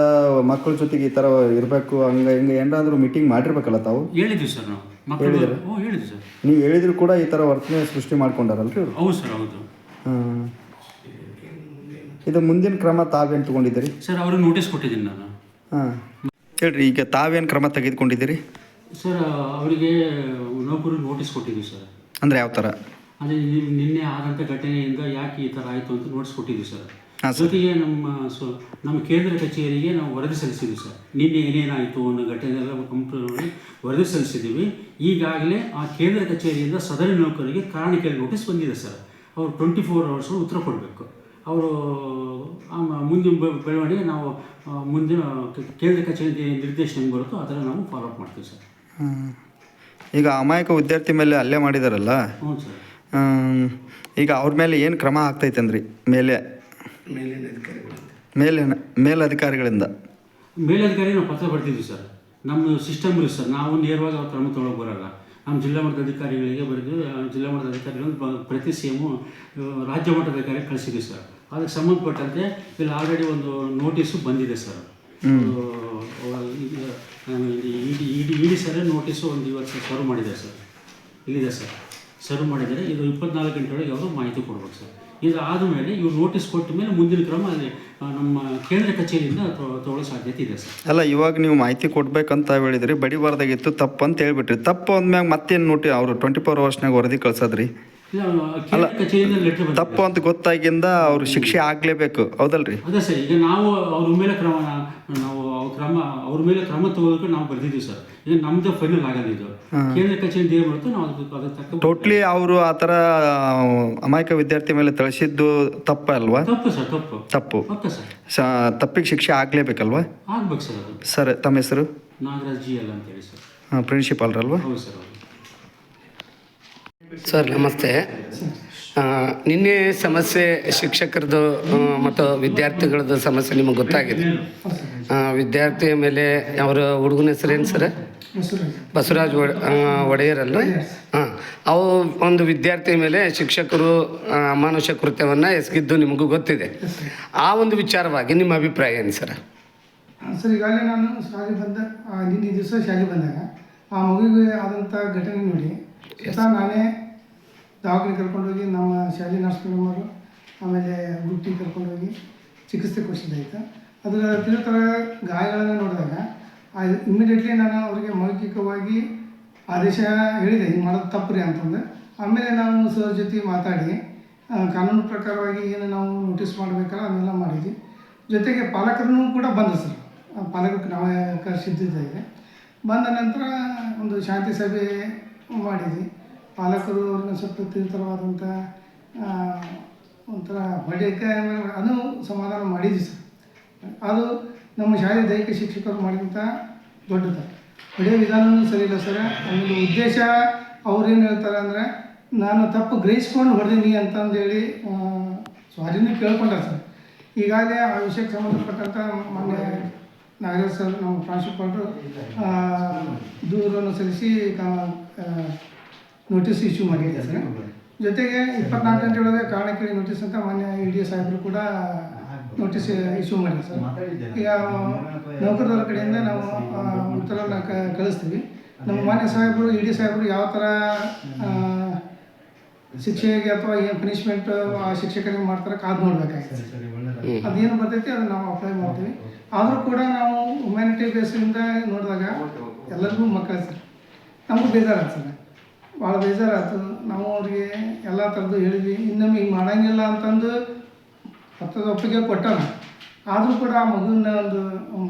ಮಕ್ಕಳ ಜೊತೆಗೆ ಈ ಥರ ಇರಬೇಕು ಹಂಗೆ ಹಿಂಗೆ ಏನಾದರೂ ಮೀಟಿಂಗ್ ಮಾಡಿರ್ಬೇಕಲ್ಲ ತಾವು? ಹೇಳಿದ್ವಿ ಸರ್ ನಾವು. ಹೇಳಿದ್ವಿ ಸರ್. ನೀವು ಹೇಳಿದ್ರು ಕೂಡ ಈ ಥರ ವರ್ತನೆ ಸೃಷ್ಟಿ ಮಾಡ್ಕೊಂಡಾರಲ್ರಿ ಹೌದು ಸರ್ ಹೌದು. ಹಾಂ. ಇದು ಮುಂದಿನ ಕ್ರಮ ತಾವೇನು ತೊಗೊಂಡಿದ್ದೀರಿ? ಸರ್ ಅವ್ರಿಗೆ ನೋಟಿಸ್ ಕೊಟ್ಟಿದ್ದೀನಿ ನಾನು. ಹಾಂ. ಹೇಳ್ರಿ ಈಗ ತಾವೇನು ಕ್ರಮ ತೆಗೆದುಕೊಂಡಿದ್ದೀರಿ? ಸರ್ ಅವರಿಗೆ ನೌಕರಿ ನೋಟಿಸ್ ಕೊಟ್ಟಿದ್ದೀವಿ ಸರ್. ಅಂದರೆ ಯಾವ ಥರ? ಅದೇ ನಿನ್- ನಿನ್ನೆ ಆದಂಥ ಘಟನೆಯಿಂದ ಯಾಕೆ ಈ ಥರ ಆಯಿತು ಅಂತ ನೋಟಿಸ್ ಕೊಟ್ಟಿದ್ದೀವಿ ಸರ್. ಹಾಂ ಸರ್. ಜೊತೆಗೆ ನಮ್ಮ ಸೊ ನಮ್ಮ ಕೇಂದ್ರ ಕಚೇರಿಗೆ ನಾವು ವರದಿ ಸಲ್ಲಿಸಿದ್ವಿ ಸರ್. ನಿನ್ನೆ ಏನೇನಾಯಿತು ಅನ್ನೋ ಘಟನೆ ಎಲ್ಲ ಕಂಪ್ಯೂಟರ್ ವರದಿ ಸಲ್ಲಿಸಿದ್ದೀವಿ. ಈಗಾಗಲೇ ಆ ಕೇಂದ್ರ ಕಚೇರಿಯಿಂದ ಸದರಿ ನೌಕರಿಗೆ ಕಾರಣ ಕೇಳಿ ನೋಟಿಸ್ ಬಂದಿದೆ ಸರ್. ಅವರು ಟ್ವೆಂಟಿ ಫೋರ್ ಅವರ್ಸ್ ಉತ್ತರ ಕೊಡಬೇಕು. ಅವರು ಮುಂದಿನ ಬೆಳವಣಿಗೆ ನಾವು ಮುಂದಿನ ಕೇಂದ್ರ ಕಚೇರಿ ನಿರ್ದೇಶನ ಹೆಂಗೆ ಬರುತ್ತೋ ಆ ಥರ ನಾವು ಫಾಲೋ ಅಪ್ ಮಾಡ್ತೀವಿ ಸರ್. ಈಗ ಅಮಾಯಕ ವಿದ್ಯಾರ್ಥಿ ಮೇಲೆ ಅಲ್ಲೇ ಮಾಡಿದಾರಲ್ಲ? ಹ್ಞೂ ಸರ್. ಈಗ ಅವ್ರ ಮೇಲೆ ಏನು ಕ್ರಮ ಆಗ್ತೈತೆ ಅಂದ್ರಿ ಮೇಲೆ ಮೇಲೆ ಮೇಲಧಿಕಾರಿಗಳಿಂದ. ಮೇಲಧಿಕಾರಿ ನಾವು ಪತ್ರ ಬರ್ತಿದ್ವಿ ಸರ್. ನಮ್ಮ ಸಿಸ್ಟಮ್ ಇರುತ್ತೆ ಸರ್. ನಾವು ನೇರವಾಗಿ ಅವ್ರ ಕ್ರಮ ತೊಗೊಳಕ್ಕೆ ಬರಲ್ಲ. ನಮ್ಮ ಜಿಲ್ಲಾ ಮಟ್ಟದ ಅಧಿಕಾರಿಗಳಿಗೆ ಬರೆದು ಆ ಜಿಲ್ಲಾ ಮಟ್ಟದ ಅಧಿಕಾರಿಗಳು ಪ್ರತಿ ಸಿ ಎಮ್ಮು ರಾಜ್ಯ ಮಟ್ಟದ ಅಧಿಕಾರಿ ಕಳಿಸಿದ್ವಿ ಸರ್. ಅದಕ್ಕೆ ಸಂಬಂಧಪಟ್ಟಂತೆ ಇಲ್ಲಿ ಆಲ್ರೆಡಿ ಒಂದು ನೋಟಿಸು ಬಂದಿದೆ sir ED ED ED sir notice ಒಂದು ಇವತ್ತು ಸರ್ವ್ ಮಾಡಿದೆ ಸರ್ ಇಲ್ಲಿದೆ ಸರ್ ಸರ್ವ್ ಮಾಡಿದರೆ ಇದು ಇಪ್ಪತ್ನಾಲ್ಕು ಗಂಟೆ ಒಳಗೆ ಅವರು ಮಾಹಿತಿ ಕೊಡ್ಬೇಕು ಸರ್ ಇದು ಆದಮೇಲೆ ಇವ್ರು ನೋಟಿಸ್ ಕೊಟ್ಟ ಮೇಲೆ ಮುಂದಿನ ಕ್ರಮ ಅಲ್ಲಿ ನಮ್ಮ ಕೇಂದ್ರ ಕಚೇರಿಯಿಂದ ತಗೊಳ್ಳೋ ಸಾಧ್ಯತೆ ಇದೆ ಸರ್ ಅಲ್ಲ ಇವಾಗ ನೀವು ಮಾಹಿತಿ ಕೊಡ್ಬೇಕಂತ ಹೇಳಿದ್ರಿ ಬಡಿಬಾರ್ದಾಗಿತ್ತು ತಪ್ಪು ಅಂತ ಹೇಳ್ಬಿಟ್ರಿ. ತಪ್ಪು ಅಂದ್ಮ್ಯಾಗ ಮತ್ತೇನು ನೋಟಿ ಅವರು ಟ್ವೆಂಟಿ ಫೋರ್ ಅವರ್ಸ್ನಾಗ ವರದಿ ಕಳ್ಸದ್ರಿ? ಬಂದಿದೆ. ತಪ್ಪು ಅಂತ ಗೊತ್ತಾಗಿಂದ ಅವ್ರ ಶಿಕ್ಷೆ ಆಗ್ಲೇಬೇಕು ಹೌದಲ್ರಿ? ಅದೇ ಸರ್ ಈಗ ನಾವು ಅವ್ರ ಮೇಲೆ ಕ್ರಮ ನಾವು ಅವ್ರ ಕ್ರಮ ಅವ್ರ ಮೇಲೆ ಕ್ರಮ ತಗೋದಕ್ಕೆ ನಾವು ಬರ್ದಿದ್ದೀವಿ ಸರ್. ಈಗ ನಮ್ದು ಫೈನಲ್ ಆಗಲ್ಲ ಇದು. ಕೇಂದ್ರ ಕಚೇರಿ ಏನು ಬರುತ್ತೋ ನಾವು ಅದಕ್ಕೆ ತಕ್ಕ ಟೋಟ್ಲಿ ಅವರು ಆ ಥರ ಅಮಾಯಕ ವಿದ್ಯಾರ್ಥಿ ಮೇಲೆ ತಳಿಸಿದ್ದು ತಪ್ಪ ಅಲ್ವಾ? ತಪ್ಪು ಸರ್ ತಪ್ಪು. ತಪ್ಪು. ಸರ್. ತಪ್ಪಿಗೆ ಶಿಕ್ಷೆ ಆಗ್ಲೇಬೇಕಲ್ವಾ? ಆಗ್ಬೇಕು ಸರ್ ಸರ್ ತಮ್ಮ ಹೆಸರು? ನಾಗರಾಜ್ ಜಿ ಅಂತ ಹೇಳಿ ಸರ್. ಪ್ರಿನ್ಸಿಪಾಲ್ರಲ್ವಾ? ಹೌದು ಸರ್ ಸರ್, ನಮಸ್ತೆ. ನಿನ್ನೆ ಸಮಸ್ಯೆ ಶಿಕ್ಷಕರದು ಮತ್ತು ವಿದ್ಯಾರ್ಥಿಗಳದ್ದು ಸಮಸ್ಯೆ ನಿಮಗೆ ಗೊತ್ತಾಗಿದೆ. ವಿದ್ಯಾರ್ಥಿಯ ಮೇಲೆ ಅವರ ಹುಡುಗನ ಹೆಸರೇನು ಸರ್? ಬಸವರಾಜ್ ಒಡೆಯರಲ್ಲ? ಹಾಂ ಅವು ಒಂದು ವಿದ್ಯಾರ್ಥಿ ಮೇಲೆ ಶಿಕ್ಷಕರು ಅಮಾನುಷ ಕೃತ್ಯವನ್ನು ಎಸಗಿದ್ದು ನಿಮಗೂ ಗೊತ್ತಿದೆ. ಆ ಒಂದು ವಿಚಾರವಾಗಿ ನಿಮ್ಮ ಅಭಿಪ್ರಾಯ ಏನು ಸರ್? ಸರ್, ಈಗಾಗಲೇ ನಾನು ಶಾಲೆ ಬಂದ ದಿವಸ ಶಾಲೆ ಬಂದಾಗ ಆ ಮಗುವಿಗೆ ಆದಂಥ ಘಟನೆ ನೋಡಿ ಸ್ವತಃ ನಾನೇ ದವಾಖಾನೆ ಕರ್ಕೊಂಡೋಗಿ ನಮ್ಮ ಶಾಲೆ ನರ್ಸ್ ಮೇಡಮರು ಆಮೇಲೆ ಗುಟ್ಟಿ ಕರ್ಕೊಂಡೋಗಿ ಚಿಕಿತ್ಸೆ ಕೊಡಿಸಿದ್ದಾಯ್ತು ಅದರ ತಿರುತರ ಗಾಯಗಳನ್ನು ನೋಡಿದಾಗ ಇಮಿಡಿಯೇಟ್ಲಿ ನಾನು ಅವರಿಗೆ ಮೌಖಿಕವಾಗಿ ಆದೇಶ ಹೇಳಿದೆ, ಹಿಂಗೆ ಮಾಡೋದು ತಪ್ಪು ರೀ ಅಂತಂದು. ಆಮೇಲೆ ನಾವು ಸರ್ ಜೊತೆ ಮಾತಾಡಿ ಕಾನೂನು ಪ್ರಕಾರವಾಗಿ ಏನು ನಾವು ನೋಟಿಸ್ ಮಾಡಬೇಕಲ್ಲ, ಅದನ್ನೆಲ್ಲ ಮಾಡಿದ್ವಿ. ಜೊತೆಗೆ ಪಾಲಕರನ್ನು ಕೂಡ ಬಂದರು ಸರ್. ಪಾಲಕರು ನಾವೇ ಕರೆಸಿದ್ದಿದ್ದಾಗಿದೆ ಬಂದ ನಂತರ ಒಂದು ಶಾಂತಿ ಸಭೆ ಮಾಡಿದ್ವಿ ಪಾಲಕರು ಅವ್ರನ್ನ ಸ್ವಲ್ಪ ತೀವ್ರವಾದಂಥ ಒಂಥರ ಹೊಡೆಯಕ್ಕೆ ಅದು ಸಮಾಧಾನ ಮಾಡಿದ್ವಿ ಸರ್. ಅದು ನಮ್ಮ ಶಾಲೆ ದೈಹಿಕ ಶಿಕ್ಷಕರು ಮಾಡಿದಂಥ ದೊಡ್ಡದ. ಹೊಡೆಯೋ ವಿಧಾನವೂ ಸರಿ ಇಲ್ಲ ಸರ್. ಆಮೇಲೆ ಉದ್ದೇಶ ಅವ್ರೇನು ಹೇಳ್ತಾರೆ ಅಂದರೆ, ನಾನು ತಪ್ಪು ಗ್ರಹಿಸ್ಕೊಂಡು ಹೊಡೆದೀನಿ ಅಂತಂದೇಳಿ ಸ್ವಾಧೀನ ಕೇಳ್ಕೊಂಡ ಸರ್. ಈಗಾಗಲೇ ಆ ವಿಷಯಕ್ಕೆ ಸಂಬಂಧಪಟ್ಟಂಥ ಮೊನ್ನೆ ನಾಗರಾಜ್ ಸರ್ ನಾವು ಪ್ರಾಂಶುಪಾಲರು ದೂರನ್ನು ಸಲ್ಲಿಸಿ ನೋಟಿಸ್ ಇಶ್ಯೂ ಮಾಡಿದ್ದೆ ಸರ್. ಜೊತೆಗೆ ಇಪ್ಪತ್ನಾಲ್ಕು ಗಂಟೆ ಒಳಗೆ ಕಾರಣ ಕೇಳಿ ನೋಟಿಸ್ ಅಂತ ಮಾನ್ಯ ಇ ಡಿ ಸಾಹೇಬರು ಕೂಡ ನೋಟಿಸ್ ಇಶ್ಯೂ ಮಾಡಿದೆ ಸರ್. ಈಗ ನೌಕರದವರ ಕಡೆಯಿಂದ ನಾವು ಉತ್ತರವನ್ನು ಕಳಿಸ್ತೀವಿ. ನಮ್ಮ ಮಾನ್ಯ ಸಾಹೇಬರು ಇ ಡಿ ಸಾಹೇಬರು ಯಾವ ಥರ ಶಿಕ್ಷೆಗೆ ಅಥವಾ ಏನು ಪನಿಷ್ಮೆಂಟ್ ಆ ಶಿಕ್ಷಕರಿಗೆ ಮಾಡ್ತಾರೆ ಕಾದು ನೋಡ್ಬೇಕಾಗಿತ್ತು ಅದೇನು ಬರ್ತೈತಿ ಅದನ್ನ ನಾವು ಅಪ್ಲೈ ಮಾಡ್ತೀವಿ. ಆದರೂ ಕೂಡ ನಾವು ಹ್ಯುಮ್ಯಾನಿಟಿ ಬೇಸಿಂದ ನೋಡಿದಾಗ ಎಲ್ಲರಿಗೂ ಮಕ್ಕಳು ಸರ್. ನಮಗೂ ಬೇಜಾರಾಗ್ತದೆ. ಭಾಳ ಬೇಜಾರಾಯ್ತು. ನಾವು ಅವ್ರಿಗೆ ಎಲ್ಲ ಥರದ್ದು ಹೇಳಿದ್ವಿ. ಇನ್ನೊಮ್ಮೆ ಹಿಂಗೆ ಮಾಡಂಗಿಲ್ಲ ಅಂತಂದು ಹತ್ತದ ಒಪ್ಪಿಗೆ ಕೊಟ್ಟಾನ ಆದರೂ ಕೂಡ ಆ ಮಗುವಿನ ಒಂದು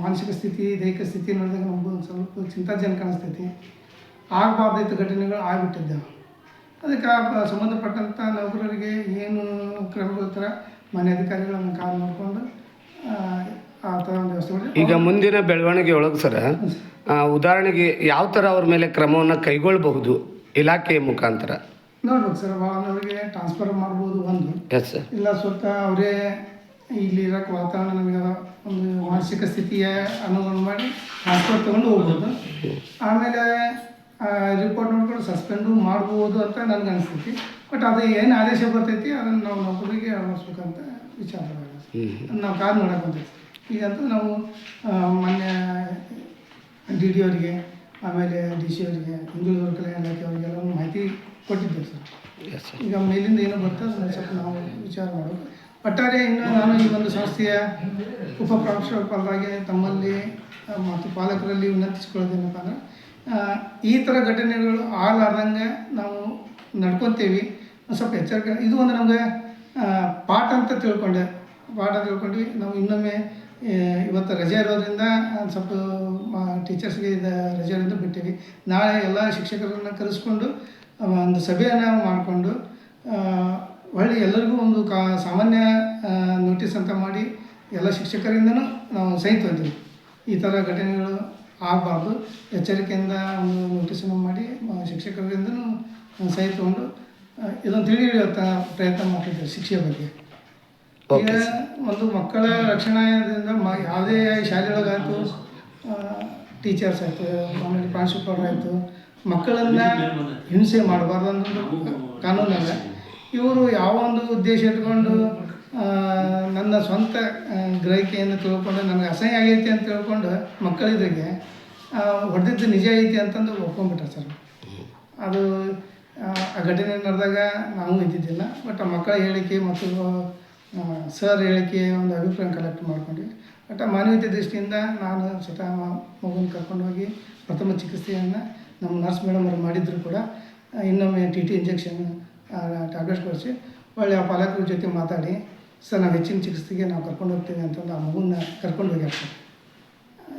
ಮಾನಸಿಕ ಸ್ಥಿತಿ ದೈಹಿಕ ಸ್ಥಿತಿ ನೋಡಿದಾಗ ನಮಗೂ ಒಂದು ಸ್ವಲ್ಪ ಚಿಂತಾಜನಕ ಅನಿಸ್ತೈತಿ. ಆಗಬಾರ್ದಿತ್ತು ಘಟನೆಗಳು ಆಗಿಬಿಟ್ಟಿದ್ದಾವೆ. ಅದಕ್ಕೆ ಸಂಬಂಧಪಟ್ಟಂಥ ನೌಕರರಿಗೆ ಏನು ಕ್ರಮ ಥರ ಮನೆ ಅಧಿಕಾರಿಗಳನ್ನು ಕಾಲ್ ಮಾಡಿಕೊಂಡು ಆ ಥರ ಒಂದು ವ್ಯವಸ್ಥೆ ಮಾಡಿ ಈಗ ಮುಂದಿನ ಬೆಳವಣಿಗೆ ಒಳಗೆ ಸರ ಉದಾಹರಣೆಗೆ ಯಾವ ಥರ ಅವ್ರ ಮೇಲೆ ಕ್ರಮವನ್ನು ಕೈಗೊಳ್ಳಬಹುದು ಇಲಾಖೆಯ ಮುಖಾಂತರ? ನೋಡ್ಬೇಕು ಸರ್ ಭಾಳ ಅವರಿಗೆ ಟ್ರಾನ್ಸ್ಫರ್ ಮಾಡ್ಬೋದು ಒಂದು. ಎಸ್ ಸರ್ ಇಲ್ಲ ಸ್ವಲ್ಪ ಅವರೇ ಇಲ್ಲಿ ಇರೋಕ್ಕೆ ವಾತಾವರಣ ನಮಗೆ ಒಂದು ಮಾನಸಿಕ ಸ್ಥಿತಿಯ ಅನುಗುಣ ಮಾಡಿ ಟ್ರಾನ್ಸ್ಫರ್ ತೊಗೊಂಡು ಹೋಗ್ಬೋದು. ಆಮೇಲೆ ರಿಪೋರ್ಟ್ ನೋಡ್ಕೊಂಡು ಸಸ್ಪೆಂಡು ಮಾಡ್ಬೋದು ಅಂತ ನನಗೆ ಅನಿಸ್ತೈತಿ. ಬಟ್ ಅದು ಏನು ಆದೇಶ ಬರ್ತೈತಿ ಅದನ್ನು ನಾವು ನೌಕರಿಗೆ ಅಳವಡಿಸ್ಬೇಕಂತ ವಿಚಾರ ನಾವು ನೋಡಕ್ಕೆ ಬಂದೈತಿ ಈಗಂತೂ ನಾವು ಮೊನ್ನೆ ಡಿ ಡಿ ಅವರಿಗೆ ಆಮೇಲೆ ಡಿ ಸಿ ಅವರಿಗೆ ಹಿಂದುಳಿದ ಕಲ್ಯಾಣ ಇಲಾಖೆ ಅವರಿಗೆಲ್ಲ ಮಾಹಿತಿ ಕೊಟ್ಟಿದ್ದೇವೆ ಸರ್. ಈಗ ಮೇಲಿಂದ ಏನೋ ಬರ್ತದೆ ಅದನ್ನು ಸ್ವಲ್ಪ ನಾವು ವಿಚಾರ ಮಾಡೋದು. ಒಟ್ಟಾರೆ ಇನ್ನು ನಾನು ಈ ಒಂದು ಸಂಸ್ಥೆಯ ಉಪ ಪ್ರಾಂಶುಪಾಲರಾಗಿ ತಮ್ಮಲ್ಲಿ ಮತ್ತು ಪಾಲಕರಲ್ಲಿ ವಿನಂತಿಸ್ಕೊಳ್ಳೋದೇನಪ್ಪ ಅಂದ್ರೆ ಈ ಥರ ಘಟನೆಗಳು ಆಗಲಾರ್ದಂಗೆ ನಾವು ನಡ್ಕೊತೀವಿ. ಸ್ವಲ್ಪ ಎಚ್ಚರಿಕೆ, ಇದು ಒಂದು ನಮಗೆ ಪಾಠ ಅಂತ ತಿಳ್ಕೊಂಡೆ. ಪಾಠ ತಿಳ್ಕೊಂಡು ನಾವು ಇನ್ನೊಮ್ಮೆ ಇವತ್ತು ರಜೆ ಇರೋದ್ರಿಂದ ಸ್ವಲ್ಪ ಟೀಚರ್ಸ್ಗೆ ಇದು ರಜೆ ಇರೋದ್ರಿಂದ ಬಿಟ್ಟಿವಿ. ನಾಳೆ ಎಲ್ಲ ಶಿಕ್ಷಕರನ್ನು ಕರೆಸ್ಕೊಂಡು ಒಂದು ಸಭೆಯನ್ನು ಮಾಡಿಕೊಂಡು ಹೊಳ್ಳಿ ಎಲ್ಲರಿಗೂ ಒಂದು ಕಾ, ಸಾಮಾನ್ಯ ನೋಟಿಸ್ ಅಂತ ಮಾಡಿ ಎಲ್ಲ ಶಿಕ್ಷಕರಿಂದನೂ ನಾವು ಸಹಿತ ಈ ಥರ ಘಟನೆಗಳು ಆಗಬಾರ್ದು. ಎಚ್ಚರಿಕೆಯಿಂದ ಒಂದು ನೋಟಿಸನ್ನು ಮಾಡಿ ಶಿಕ್ಷಕರಿಂದನು ಸಹಿ ತೊಗೊಂಡು ಇದನ್ನು ತಿಳಿ ಹಿಡಿಯೋ ಪ್ರಯತ್ನ ಮಾಡ್ತಿದ್ದೇವೆ ಶಿಕ್ಷೆ ಬಗ್ಗೆ. ಈಗ ಒಂದು ಮಕ್ಕಳ ರಕ್ಷಣೆಯಿಂದ ಮ ಯಾವುದೇ ಶಾಲೆಯೊಳಗಾಯಿತು ಟೀಚರ್ಸ್ ಆಯಿತು ಆಮೇಲೆ ಪ್ರಾಂಶುಪಾಲರಾಯಿತು ಮಕ್ಕಳನ್ನ ಹಿಂಸೆ ಮಾಡಬಾರ್ದು ಅನ್ನೋದು ಕಾನೂನಲ್ಲ. ಇವರು ಯಾವ ಒಂದು ಉದ್ದೇಶ ಇಟ್ಕೊಂಡು ನನ್ನ ಸ್ವಂತ ಗ್ರಹಿಕೆಯನ್ನು ತಿಳ್ಕೊಂಡು ನನಗೆ ಅಸಹ್ಯ ಆಗೈತೆ ಅಂತ ತಿಳ್ಕೊಂಡು ಮಕ್ಕಳಿದ್ರಿಗೆ ಹೊಡೆದಿದ್ದು ನಿಜ ಐತಿ ಅಂತಂದು ಒಪ್ಕೊಂಡ್ಬಿಟ್ರೆ ಸರ್. ಅದು ಆ, ಘಟನೆ ನಡೆದಾಗ ನಾವು ಇದ್ದಿದ್ದಿಲ್ಲ ಬಟ್ ಆ ಮಕ್ಕಳ ಹೇಳಿಕೆ ಮತ್ತು ಸರ್ ಹೇಳಿಕೆ ಒಂದು ಅಭಿಪ್ರಾಯ ಕಲೆಕ್ಟ್ ಮಾಡ್ಕೊಂಡ್ವಿ. ಬಟ್ ಆ ಮಾನವೀಯತೆ ದೃಷ್ಟಿಯಿಂದ ನಾನು ಸ್ವತಃ ಮಗುನ ಕರ್ಕೊಂಡೋಗಿ ಪ್ರಥಮ ಚಿಕಿತ್ಸೆಯನ್ನು ನಮ್ಮ ನರ್ಸ್ ಮೇಡಮ್ ಅವರು ಮಾಡಿದ್ರು ಕೂಡ ಇನ್ನೊಮ್ಮೆ ಟಿ ಟಿ ಇಂಜೆಕ್ಷನ್ ಟ್ಯಾಬ್ಲೆಟ್ಸ್ ಕೊಡಿಸಿ ಒಳ್ಳೆ ಆ ಪಾಲಕರ ಜೊತೆ ಮಾತಾಡಿ ಸರ್ ನಾವು ಹೆಚ್ಚಿನ ಚಿಕಿತ್ಸೆಗೆ ನಾವು ಕರ್ಕೊಂಡು ಹೋಗ್ತೀವಿ ಅಂತಂದು ಆ ಮಗುನ ಕರ್ಕೊಂಡು ಹೋಗಿ ಸರ್.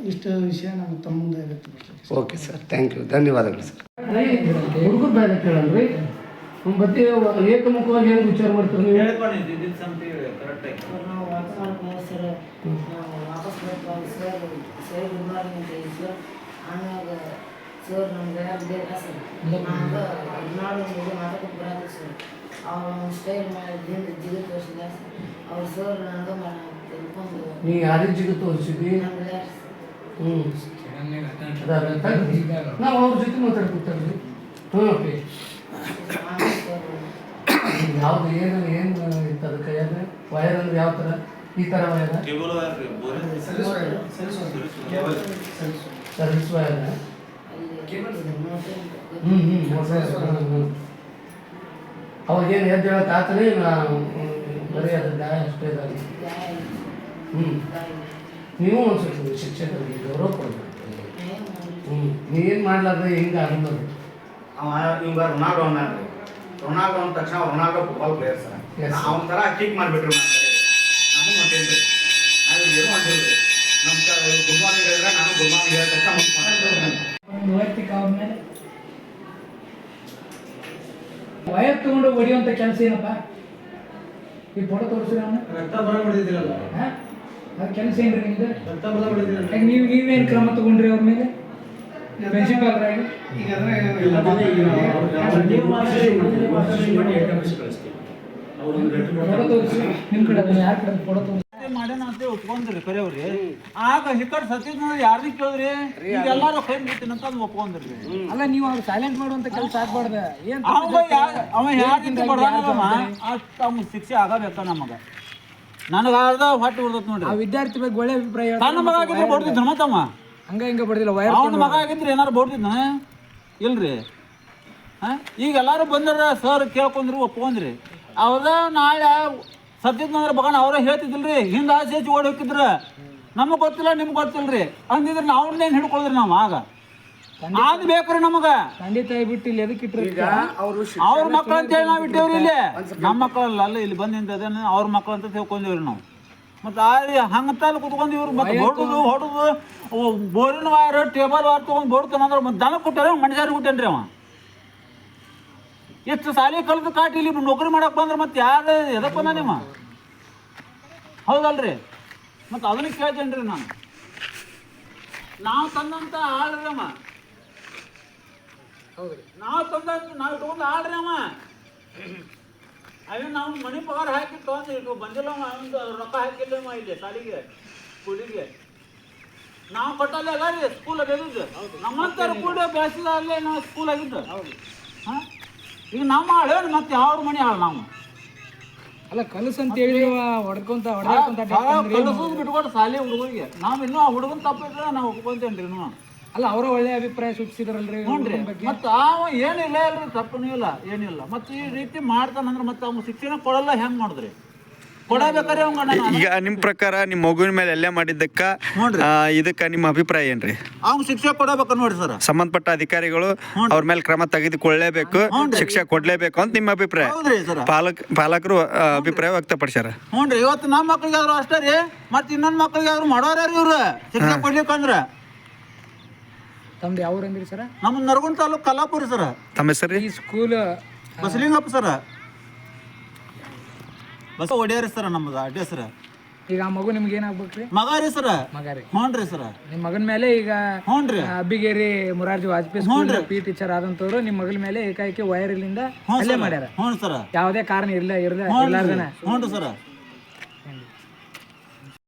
ಇಷ್ಟು ವಿಷಯ ನಮ್ಮ ತಮ್ಮ ಮುಂದೆ ವ್ಯಕ್ತಪಡಿಸ್ತೀನಿ ಓಕೆ ಸರ್ ಥ್ಯಾಂಕ್ ಯು ಧನ್ಯವಾದಗಳು ಸರ್ ಹುಡುಗರು ಬೇರೆ ಕೇಳಲ್ರಿ? ಮತ್ತೆ ಏಕಮುಖವಾಗಿ ಏನು ವಿಚಾರ ಮಾಡ್ತಾರೆ ನೀವು? ನಾವು ವಾಪಸ್ ಮಾಡ್ಕೊಂಡು ಸರ್. ನಾವು ವಾಪಸ್ ಬರ್ತೀವಿ ಸರ್ ಸರ್ ಗುಡ್ ಮಾರ್ನಿಂಗ್ ಅಂತ ಹೇಳಿ ಸರ್. ಆಮ್ಯಾಗ ಸರ್ ನಮ್ಗೆ ಬೇಡ ಸರ್. ಹದಿನಾರು ಇದು ಮಾತಾಡಕ್ಕೆ ಬರಲ್ಲ ಸರ್. ಅವ್ರ ಸ್ಟೈಲ್ ಮಾಡಿದಿಂದ ಜಿಗಿ ತೋರಿಸಿದ ಸರ್. ಅವ್ರ ಸರ್ ನನಗೆ ತಿಳ್ಕೊಂಡು ನೀ ಯಾರಿಗೆ ಜಿಗ ತೋರಿಸಿದ್ವಿ ನಮ್ಗೆ ಹ್ಞೂ ನಾವು ಅವ್ರ ಜೊತೆ ಮಾತಾಡ್ಕೊತಾರೆ ಹ್ಞೂ ಓಕೆ ಯಾವ್ದು ಏನು ಏನು ಇತ್ತು ಅದು ಕೈಯಾಗ ವಯರ್ ಅಂದ್ರೆ ಯಾವ ಥರ ಈ ಥರ ವಯರ ಸರ್ವಿಸ್ ವೈರ್ ಹ್ಞೂ ಹ್ಞೂ ಹ್ಞೂ ಅವಾಗೇನು ಎದ್ದು ಹೇಳಕ್ಕೆ ಆತನೇ ಬರೀ ಅದ್ರ ಗಾಯ ಅಷ್ಟೇ ಇದಾಗಿ. ಹ್ಞೂ ನೀವು ಒಂದು ಸ್ವಲ್ಪ ಶಿಕ್ಷಕರಿಗೆ ಗೌರವ ಕೊಡ್ಬೇಕು. ಹ್ಞೂ ನೀವೇನು ಮಾಡ್ಲಾರ್ದೆ ಹಿಂಗೆ ಅನ್ನೋದು ಅವ ಇವಾಗ ರೊನಾಲ್ಡೋ ಅನ್ನ ರೊನಾಲ್ಡೋ ಅಂದ ತಕ್ಷಣ ರೊನಾಲ್ಡೋ ಫುಟ್ಬಾಲ್ ಪ್ಲೇಯರ್ ಸರ್. ಅವನ ಥರ ಕಿಕ್ ಮಾಡಿಬಿಟ್ರು ನಾನು ಹೊಂಟೇನ್ರಿ ನಾವು ಏನು ಹೊಂಟಿಲ್ರಿ ನಮ್ಮ ಗುಡ್ ಮಾರ್ನಿಂಗ್ ಹೇಳಿದ್ರೆ ನಾನು ಗುಡ್ ಮಾರ್ನಿಂಗ್ ಹೇಳಿದ ತಕ್ಷಣ ಮಾಡ್ತೀನಿ ವೈಯಕ್ತಿಕ ಆದ್ಮೇಲೆ? ಮೇಲೆ ವಯರ್ ತಗೊಂಡು ಹೊಡಿಯುವಂಥ ಕೆಲಸ ಏನಪ್ಪ? ಈ ಫೋಟೋ ತೋರಿಸಿದ್ರೆ ಅವನು ಅದು ಕೆಲಸ ಏನ್ರಿ ನಿಮ್ದು? ಯಾಕೆ ನೀವು ನೀವೇನು ಕ್ರಮ ತಗೊಂಡ್ರಿ ಅವ್ರ ಮೇಲೆ? ಪ್ರಿನ್ಸಿಪಾಲ್ ಆಗಿ ಈಗ ಅಂದರೆ ಫೋಟೋ ತೋರಿಸಿ. ನಿಮ್ಮ ಕಡೆ ಯಾರ ಕಡೆ ಫೋಟೋ ತೋರಿಸಿ? ಮಾಡ್ಯಾನ ಅಂತ ಒಪ್ಕೊಂಡ್ರಿ ಕರೆಯವ್ರಿ ಆಗ ಹಿಕ್ಕಡ್ ಕೇಳಿದ್ರಿ? ಈಗ ಎಲ್ಲಾರು ಕೈ ಮುಗಿತೀನಿ ಅಂತ ಅದ್ ಒಪ್ಕೊಂಡ್ರಿ. ಅಲ್ಲ ನೀವು ಅವ್ರು ಸೈಲೆಂಟ್ ಮಾಡುವಂಥ ಕೆಲಸ ಆಗ್ಬಾರ್ದು. ಅವ ಯಾರ ಅವ. ಶಿಕ್ಷೆ ಆಗಬೇಕ ನಮಗ. ನನಗ ಅರ್ಧ ಹೊಟ್ಟೆ ಉಳ್ದತ್ ಆ ನೋಡ್ರಿ ವಿದ್ಯಾರ್ಥಿ ಬಗ್ಗೆ ಒಳ್ಳೆ ಅಭಿಪ್ರಾಯ ಹೇಳ್ತಾರೆ. ತನ್ನ ಮಗ ಆಗಿದ್ರೆ ಬಡ್ದಿದ್ನ ಮತ್ತಮ್ಮ ಹಂಗ ಹಿಂಗ ಬಡ್ದಿಲ್ಲ ವೈರ್ ಅವನ ಮಗ ಆಗಿದ್ರೆ ಏನಾರು ಬೋಡ್ತಿದ್ನ ಇಲ್ರಿ. ಹಾ? ಈಗ ಎಲ್ಲಾರು ಬಂದ್ರ ಸರ್ ಕೇಳ್ಕೊಂಡ್ರಿ ಒಪ್ಕೊಂಡ್ರಿ. ಅವ್ರ ನಾಳೆ ಸತ್ತಿದ್ನಂದ್ರ ಬಗಣ ಅವರೇ ಹೇಳ್ತಿದ್ದಿಲ್ರಿ ಹಿಂದ ಆಚೆ ಹೆಚ್ಚು ಓಡಿ ಹೋಗಿದ್ರ. ನಮಗ್ ಗೊತ್ತಿಲ್ಲ ನಿಮ್ಗೆ ಗೊತ್ತಿಲ್ರಿ. ಅಂದಿದ್ರೆ ನಾವ್ನೇನ್ ಹಿಡ್ಕೊಳ್ದ್ರಿ ನಾವು ಆಗ. ಅದ್ ಬೇಕ್ರಿ ನಮಗ. ತಂದೆ ತಾಯಿ ಬಿಟ್ಟು ಇಲ್ಲಿ ಎದಕ್ಕೆ ಇಟ್ಟರೆ ಅವ್ರ ಮಕ್ಳು ಅಂತ ಹೇಳಿ ನಾವ್ ಇಟ್ಟೇವ್ರಿ ಇಲ್ಲಿ. ನಮ್ಮ ಮಕ್ಕಳಲ್ಲ ಅಲ್ಲ ಇಲ್ಲಿ ಬಂದಿಂದ ಅದೇನ ಅವ್ರ ಮಕ್ಳು ಅಂತ ತಿಳ್ಕೊಂಡಿವ್ರಿ ನಾವು. ಮತ್ತೆ ಆ ಹಂಗತ್ತಲ್ಲಿ ಕುತ್ಕೊಂಡು ಇವ್ರು ಮತ್ತೆ ಹೊಡುದು ಹೊಡುದು ಬೋರಿನ ವಾರ ಟೇಬಲ್ ವಾರ ತೊಗೊಂಡು ಬೋಡ್ತಾನಂದ್ರೆ ಮತ್ತೆ ದನ ಕೊಟ್ಟಾರ ಮನುಷ್ಯರಿಗೆ ಕೊಟ್ಟೇನ್ರಿ ಅವ. ಎಷ್ಟು ಸಾಲಿ ಕಲ್ತು ಕಾಟಿ ಇಲ್ಲಿ ನೌಕರಿ ಮಾಡಕ್ ಬಂದ್ರೆ ಮತ್ತೆ ಯಾರು ಎದಕ್ ಬಂದ ನಿಮ್ಮ ಹೌದಲ್ರಿ? ಮತ್ತೆ ಅದನ್ನ ಕೇಳ್ತೇನ್ರಿ ನಾನು. ನಾವು ತಂದಂತ ಆಳ್ರಿ ಅವ ನಾವು ತಂದ ನಾವು ಇಟ್ಕೊಂಡು ಆಡ್ರಿ ಅವ. ಅದೇ ನಾವು ಮನೆ ಪಗಾರ ಹಾಕಿ ತೊಗೊಂಡು ನೀವು ಬಂದಿಲ್ಲ ಅವ ರೊಕ್ಕ ಹಾಕಿಲ್ಲ ಅವ ಇಲ್ಲಿ ಸಾಲಿಗೆ ಸ್ಕೂಲಿಗೆ. ನಾವು ಕೊಟ್ಟಲ್ಲ ಅಲ್ಲ ರೀ ಸ್ಕೂಲ್ ಅದಿದ್ದು ನಮ್ಮಂತರ ಕೂಡ ಬೇಸಿದ ಅಲ್ಲೇ ನಾವು ಸ್ಕೂಲ್ ಆಗಿದ್ದು. ಹಾಂ? ಈಗ ನಮ್ಮ ಹಾಳು ಮತ್ತೆ ಯಾವ್ರ ಮನೆ ಹಾಳು ನಾವು. ಅಲ್ಲ ಕಲಸ್ ಅಂತ ಹೇಳಿ ಹೊಡ್ಕೊಂತ ಹೊಡ್ಕೊಂತ ಕಲಿಸೋದು ಬಿಟ್ಕೊಟ್ಟು ಸಾಲಿ ಹುಡುಗರಿಗೆ ನಾವು ಇನ್ನೂ ಆ ಹುಡುಗನ ತಪ್ಪಿದ್ರೆ ನಾವು ಒಪ್ಕೊಂತೇನ್ರಿ ಇನ್ನೂ. ಅಲ್ಲ ಅವರ ಒಳ್ಳೆ ಅಭಿಪ್ರಾಯ ಸೂಚಿಸಿದ್ರಲ್ರಿ ನೋಡ್ರಿ ಮತ್ತೆ ಅವ ಏನಿಲ್ಲ ಅಲ್ರಿ ತಪ್ಪನೂ ಇಲ್ಲ ಏನಿಲ್ಲ ಮತ್ತೆ ಈ ರೀತಿ ಮಾಡ್ತಾನಂದ್ರೆ ಮತ್ತೆ ಅವ್ನು ಶಿಕ್ಷಣ ಕೊಡಲ್ಲ ಹೆಂಗ್ ಮಾಡಿದ್ರಿ? ಕೊಡಬೇಕಾರೆ ಅವಂಗ ನಾನು ಈಗ ನಿಮ್ಮ ಪ್ರಕಾರ ನಿಮ್ಮ ಮಗುವಿನ ಮೇಲೆ ಎಲ್ಲೇ ಮಾಡಿದ್ದಕ್ಕ. ಇದಕ್ಕ ನಿಮ್ಮ ಅಭಿಪ್ರಾಯ ಏನ್ರಿ? ಅವ್ನ್ ಶಿಕ್ಷೆ ಕೊಡಬೇಕು ನೋಡ್ರಿ ಸರ್. ಸಂಬಂಧಪಟ್ಟ ಅಧಿಕಾರಿಗಳು ಅವ್ರ ಮೇಲೆ ಕ್ರಮ ತೆಗೆದುಕೊಳ್ಳಲೇಬೇಕು ಶಿಕ್ಷೆ ಕೊಡ್ಲೇಬೇಕು ಅಂತ ನಿಮ್ಮ ಅಭಿಪ್ರಾಯ. ಪಾಲಕ್ ಪಾಲಕರು ಅಭಿಪ್ರಾಯ ವ್ಯಕ್ತಪಡಿಸ್ಯಾರ? ಹ್ಞೂ ಇವತ್ತು ನಮ್ಮ ಮಕ್ಳಿಗೆ ಆದ್ರೂ ಅಷ್ಟೇ ರೀ ಮತ್ತೆ ಇನ್ನೊಂದು ಮಕ್ಳಿಗೆ ಆದ್ರೂ ಮಾಡೋರ್ಯಾರ ಇವ್ರು? ಶಿಕ್ಷೆ ಕೊಡ್ಲಿಕ್ಕಂದ್ರ? ತಮ್ದು ಯಾವ ಅಂದ್ರಿ ಸರ? ನಮ್ಮ ನರಗುಂದ ತಾಲೂಕು ಕಲ್ಲಾಪುರ ಸರ್. ತಮ್ಮ ಹೆಸರು ಈ ಸ್ಕೂಲ್ ಬಸಲಿಂಗಪ್ಪ ಸರ. ಬಸ್ ಒಡೆಯರಿ ಸರ್ ನಮ್ಮದು ಅಡ್ರೆಸ್ ಸರ್ ಈಗ ಆ ಮಗು ನಿಮ್ಗೆ ಏನಾಗ್ಬೇಕ್ರಿ? ಮಗ ರೀ ಸರ್. ಮಗ ರೀ. ಹ್ಞೂ ರೀ ಸರ್. ನಿಮ್ಮ ಮಗನ ಮೇಲೆ ಈಗ ಹ್ಞೂ ರೀ ಅಬ್ಬಿಗೇರಿ ಮುರಾರ್ಜಿ ವಾಜಪೇಯಿ ಪಿ ಟೀಚರ್ ಆದಂತವ್ರು ನಿಮ್ಮ ಮಗನ ಮೇಲೆ ಏಕಾಏಕಿ ವೈರ್ ಇಲ್ಲಿಂದ ಹಲ್ಲೆ ಮಾಡ್ಯಾರ. ಹ್ಞೂ ಸರ್. ಯಾವುದೇ ಕಾರಣ ಇರಲ್ಲ ಇರಲ್ಲ ಹ್ಞೂ ಇರ್ಲಾರ್ದನ. ಹ್ಞೂ ರೀ ಸರ್.